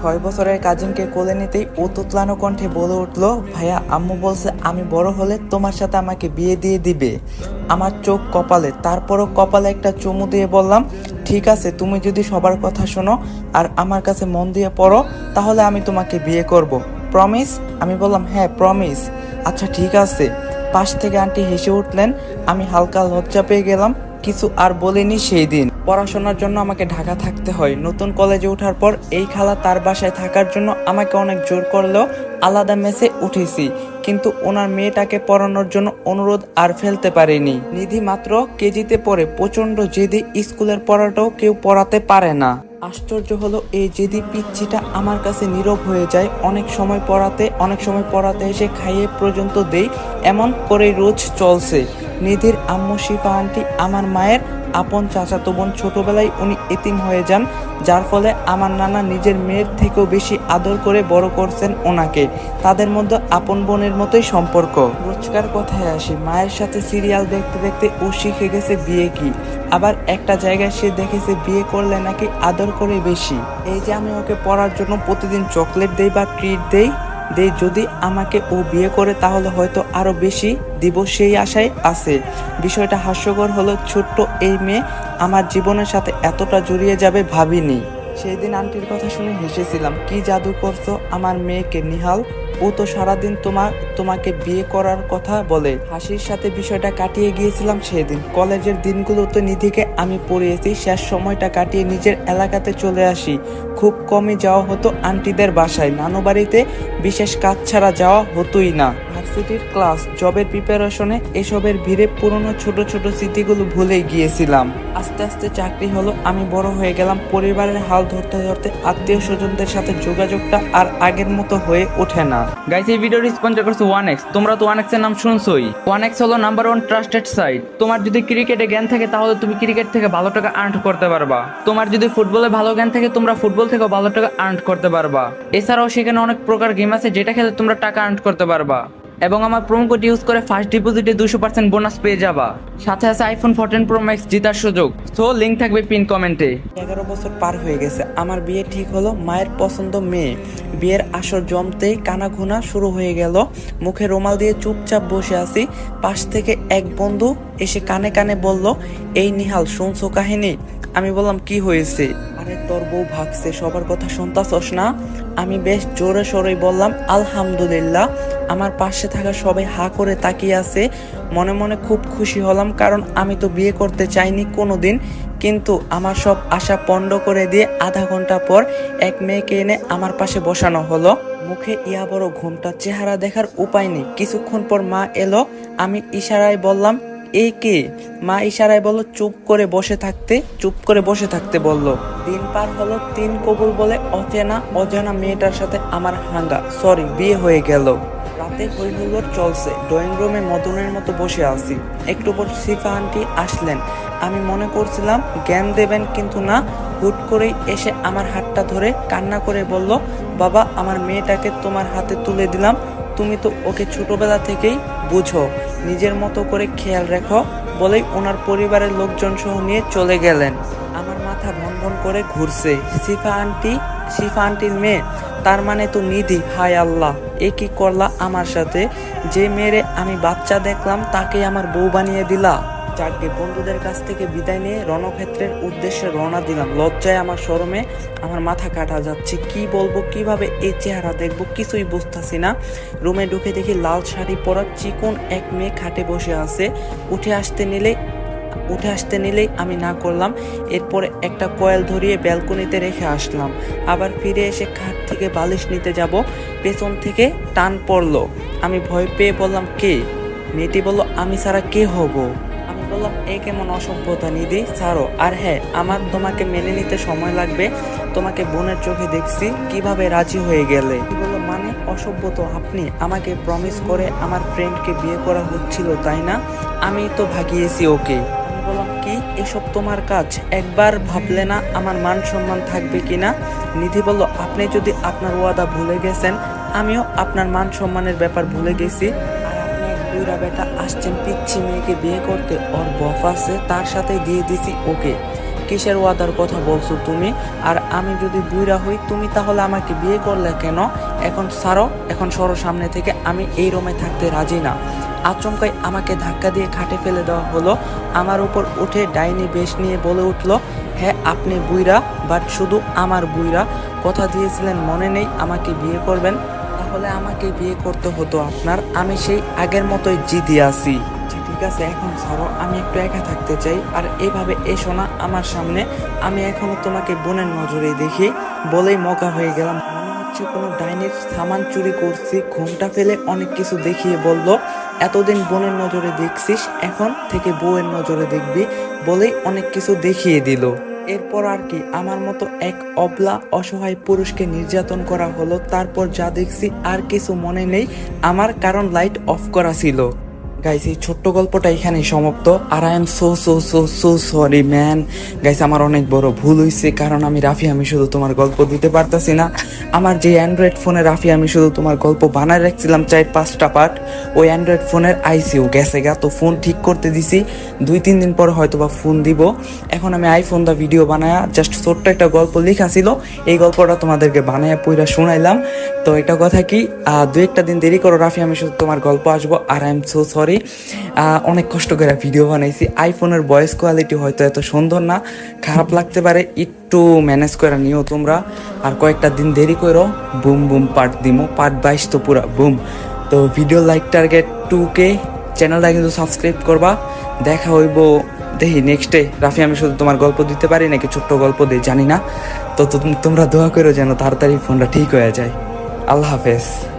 ছয় বছরের কাজিনকে কোলে নিতেই ও তুতলানো কণ্ঠে বলে উঠল, ভাইয়া, আম্মু বলছে আমি বড় হলে তোমার সাথে আমাকে বিয়ে দিয়ে দিবে। আমার চোখ কপালে। তারপরও কপালে একটা চুমু দিয়ে বললাম, ঠিক আছে, তুমি যদি সবার কথা শোনো আর আমার কাছে মন দিয়ে পড়ো, তাহলে আমি তোমাকে বিয়ে করব। প্রমিস আমি বললাম হ্যাঁ প্রমিস আচ্ছা ঠিক আছে। পাশ থেকে আন্টি হেসে উঠলেন, আমি হালকা লজ্জা পেয়ে গেলাম। কিছু আর বলিনি সেই দিন। পড়াশোনার জন্য আমাকে ঢাকা থাকতে হয়। নতুন কলেজে ওঠার পর এই খালা তার বাসায় থাকার জন্য আমাকে অনেক জোর করলেও আলাদা মেসে উঠেছি। কিন্তু ওনার মেয়েটাকে পড়ানোর জন্য অনুরোধ আর ফেলতে পারিনি। নিধি মাত্র কেজিতে পড়ে। প্রচণ্ড জেদি স্কুলের পড়াটাও কেউ পড়াতে পারে না। আশ্চর্য হলো, এই জেদি পিচ্ছিটা আমার কাছে নীরব হয়ে যায়। অনেক সময় পড়াতে, অনেক সময় পড়াতে এসে খাইয়ে পর্যন্ত দেই। এমন করেই রোজ চলছে। নিধির আম্মু শিফা আন্টি আমার মায়ের আপন চাচাতো বোন ছোটবেলায় উনি এতিম হয়ে যান, যার ফলে আমার নানা নিজের মেয়ের থেকেও বেশি আদর করে বড় করছেন ওনাকে। তাদের মধ্যে আপন বোনের মতোই সম্পর্ক। রোজকার কথায় আসি, মায়ের সাথে সিরিয়াল দেখতে দেখতে ও শিখে গেছে বিয়ে কি? আবার একটা জায়গায় সে দেখেছে বিয়ে করলে নাকি আদর করে বেশি। এই যে আমি ওকে পড়ার জন্য প্রতিদিন চকলেট দেই বা ট্রিট দেই দেই যদি আমাকে ও বিয়ে করে, তাহলে হয়তো আরও বেশি দিব সেই আশায় আছে। বিষয়টা হাস্যকর হলো, ছোট্ট এই মেয়ে আমার জীবনের সাথে এতটা জড়িয়ে যাবে ভাবিনি। সেই দিন আন্টির কথা শুনে হেসেছিলাম, কি জাদু করছ আমার মেয়েকে, নিহাল? ও তো সারাদিন তোমার তোমাকে বিয়ে করার কথা বলে। হাসির সাথে বিষয়টা কাটিয়ে গিয়েছিলাম সেদিন। কলেজের দিনগুলোতে নিধিকে আমি পড়িয়েছি, শেষ সময়টা কাটিয়ে নিজের এলাকাতে চলে আসি। খুব কমই যাওয়া হতো আন্টিদের বাসায়। নানু বাড়িতে বিশেষ কাজ ছাড়া যাওয়া হতোই না। ভার্সিটির ক্লাস, জবের প্রিপারেশনে এসবের ভিড়ে পুরনো ছোট ছোট স্মৃতিগুলো ভুলে গিয়েছিলাম। আস্তে আস্তে চাকরি হলো, আমি বড় হয়ে গেলাম, পরিবারের হাল ধরতে ধরতে আত্মীয় স্বজনদের সাথে যোগাযোগটা আর আগের মতো হয়ে ওঠে না। গাইস এই ভিডিওটি স্পন্সর করছে ওয়ান এক্স তোমরা তো ওয়ান এক্সের নাম শুনছোই। ওয়ান এক্স হলো নাম্বার ওয়ান ট্রাস্টেড সাইট তোমার যদি ক্রিকেটে জ্ঞান থাকে, তাহলে তুমি ক্রিকেট থেকে ভালো টাকা আর্ন করতে পারবা। তোমার যদি ফুটবলে ভালো জ্ঞান থাকে, তোমরা ফুটবল থেকে ভালো টাকা আর্ন করতে পারবা। এছাড়াও সেখানে অনেক প্রকার গেম আছে যেটা খেলে তোমরা টাকা আর্ন করতে পারবা। এবং আমার প্রোমো কোড ইউজ করে ফার্স্ট ডিপোজিটে দুশো পার্সেন্ট বোনাস পেয়ে যাবা। সাথে আছে আইফোন ফোরটিন প্রো ম্যাক্স জেতার সুযোগ। সো লিঙ্ক থাকবে পিন কমেন্টে এগারো বছর পার হয়ে গেছে। আমার বিয়ে ঠিক হলো, মায়ের পছন্দ মেয়ে। বিয়ের আসর জমতেই কানা ঘুনা শুরু হয়ে গেল। মুখে রুমাল দিয়ে চুপচাপ বসে আছি। পাশ থেকে এক বন্ধু এসে কানে কানে বলল, এই নিহাল, শুনছো কাহিনী? আমি বললাম, কি হয়েছে? তোর বউ ভাগছে, সবার কথা শুনতাছস না? আমি বেশ জোরে সরেই বললাম, আলহামদুলিল্লাহ। আমার পাশে থাকা সবাই হা করে তাকিয়ে আছে। মনে মনে খুব খুশি হলাম, কারণ আমি তো বিয়ে করতে চাইনি কোনো দিন কিন্তু আমার সব আশা পণ্ড করে দিয়ে আধা ঘণ্টা পর এক মেয়েকে এনে আমার পাশে বসানো হলো। মুখে ইয়া বড় ঘুমটা, চেহারা দেখার উপায় নেই। কিছুক্ষণ পর মা এলো। আমি ইশারায় বললাম এই কে? মা ইশারায় বলল, চুপ করে বসে থাকতে, চুপ করে বসে থাকতে, বলল। দিন পার হলো, তিন কবুল বলে অচেনা, অজানা মেয়েটার সাথে আমার হাঙ্গা, সরি, বিয়ে হয়ে গেল। রাতে হই হুল্লোড় চলছে, ড্রয়িং রুমে মদনের মতো বসে আছি। একটু পর সিফা আন্টি আসলেন। আমি মনে করছিলাম, জ্ঞান দেবেন কিন্তু না। হুট করেই এসে আমার হাতটা ধরে কান্না করে বলল, বাবা, আমার মেয়েটাকে তোমার হাতে তুলে দিলাম তুমি তো ওকে ছোটবেলা থেকেই বুঝো। নিজের মতো করে খেয়াল রেখো, বলেই ওনার পরিবারের লোকজন সহ নিয়ে চলে গেলেন। আমার মাথা ভন ভন করে ঘুরছে। সিফা আন্টি সিফা আন্টির মেয়ে। তার মানে তো নিধি। হায় আল্লাহ, এ কি করলা আমার সাথে? যে মেয়েরে আমি বাচ্চা দেখলাম তাকে আমার বউ বানিয়ে দিলা। যাকে বন্ধুদের কাছ থেকে বিদায় নিয়ে রণক্ষেত্রের উদ্দেশ্যে রওনা দিলাম। লজ্জায় আমার শরমে আমার মাথা কাটা যাচ্ছে। কি বলব, কীভাবে এই চেহারা দেখব কিছুই বুঝতেছি না। রুমে ঢুকে দেখি লাল শাড়ি পরা চিকন এক মেয়ে খাটে বসে আছে। উঠে আসতে নিলে উঠে আসতে নিলেই আমি না করলাম। এরপরে একটা কয়েল ধরিয়ে ব্যালকনিতে রেখে আসলাম। আবার ফিরে এসে খাট থেকে বালিশ নিতে যাব। পেছন থেকে টান পড়ল। আমি ভয় পেয়ে বললাম, কে? মেয়েটি বলল, আমি ছাড়া কে হব? বললাম, এ কেমন অসভ্যতা নিদি ছাড়ো। আর হ্যাঁ আমার তোমাকে মেনে নিতে সময় লাগবে। তোমাকে বোনের চোখে দেখছি, কীভাবে রাজি হয়ে গেলে? বলল মানে অসভ্য তো আপনি। আমাকে প্রমিস করে আমার ফ্রেন্ডকে বিয়ে করা হচ্ছিল, তাই না? আমি তো ভাগিয়েছি ওকে। বললাম, কি? এসব তোমার কাজ? একবার ভাবলে না আমার মান সম্মান থাকবে কিনা নিধি বলল, আপনি যদি আপনার ওয়াদা ভুলে গেছেন, আমিও আপনার মান সম্মানের ব্যাপার ভুলে গেছি। বুড়া বেটা আসছেন, পিচ্ছি মেয়েকে বিয়ে করতে। ওর বফ আছে, তার সাথে দিয়ে দিছি ওকে। কিসের ওয়াদার কথা বলছো তুমি? আর আমি যদি বুইরা হই, তুমি তাহলে আমাকে বিয়ে করলে কেন? এখন সারো এখন সরো সামনে থেকে, আমি এই রুমে থাকতে রাজি না। আচমকাই আমাকে ধাক্কা দিয়ে খাটে ফেলে দেওয়া হলো। আমার উপর উঠে ডাইনি বেশ নিয়ে বলে উঠল হ্যাঁ আপনি বুইরা বাট শুধু আমার বুইরা কথা দিয়েছিলেন, মনে নেই, আমাকে বিয়ে করবেন। তাহলে আমাকে বিয়ে করতে হতো আপনার। আমি সেই আগের মতোই জিদি আছি। ঠিক আছে, এখন ছাড়ো আমি একটু একা থাকতে চাই। আর এভাবে এসো না আমার সামনে। আমি এখনও তোমাকে বোনের নজরে দেখি। বলেই মকা হয়ে গেলাম। মনে হচ্ছে কোনো ডাইনের সামান চুরি করছি। ঘুমটা ফেলে অনেক কিছু দেখিয়ে বলল, এতদিন বোনের নজরে দেখছিস, এখন থেকে বউয়ের নজরে দেখবি। বলেই অনেক কিছু দেখিয়ে দিল। এরপর আর কি আমার মতো এক অবলা, অসহায় পুরুষকে নির্যাতন করা হলো, তারপর যা দেখছি আর কিছু মনে নেই, আমার কারণ লাইট অফ করা ছিল। গাইস এই ছোট্ট গল্পটা এখানেই সমাপ্ত। আর I am so so so so sorry man guys আমার অনেক বড় ভুল হয়েছে কারণ আমি রাফি, আমি শুধু তোমার গল্প দিতে পারতাছি না। আমার যে অ্যান্ড্রয়েড ফোনে রাফি, আমি শুধু তোমার গল্প বানায় রাখছিলাম চার পাঁচটা পার্ট ওই অ্যান্ড্রয়েড ফোনের আইসিউ গেছে গা, তো ফোন ঠিক করতে দিছি। দুই, তিন দিন পর হয়তো বা ফোন দিব। এখন আমি আইফোন দা ভিডিও বানায়া জাস্ট ছোট্ট একটা গল্প লেখা ছিল। এই গল্পটা তোমাদেরকে বানায়া পইরা শোনাইলাম। তো এটা কথা কি দু একটা দিন দেরি করো, রাফি, আমি শুধু তোমার গল্প আসব। আর আই এম সো সরি অনেক কষ্ট করে ভিডিও বানাইছি। আইফোনের ভয়েস কোয়ালিটি হয়তো এত সুন্দর না, খারাপ লাগতে পারে, একটু ম্যানেজ করে নিও তোমরা। আর কয়েকটা দিন দেরি করো, বুম বুম পার্ট দিমো। পার্ট বাইশ তো পুরা বুম। তো video like target two K চ্যানেলটা কিন্তু সাবস্ক্রাইব করবা। দেখা হইব, দেখি নেক্সটে রাফি, আমি শুধু তোমার গল্প দিতে পারি নাকি ছোট্ট গল্প দিই জানি না। তো- তোমরা দোয়া করো যেন তাড়াতাড়ি ফোনটা ঠিক হয়ে যায়। আল্লাহ হাফেজ।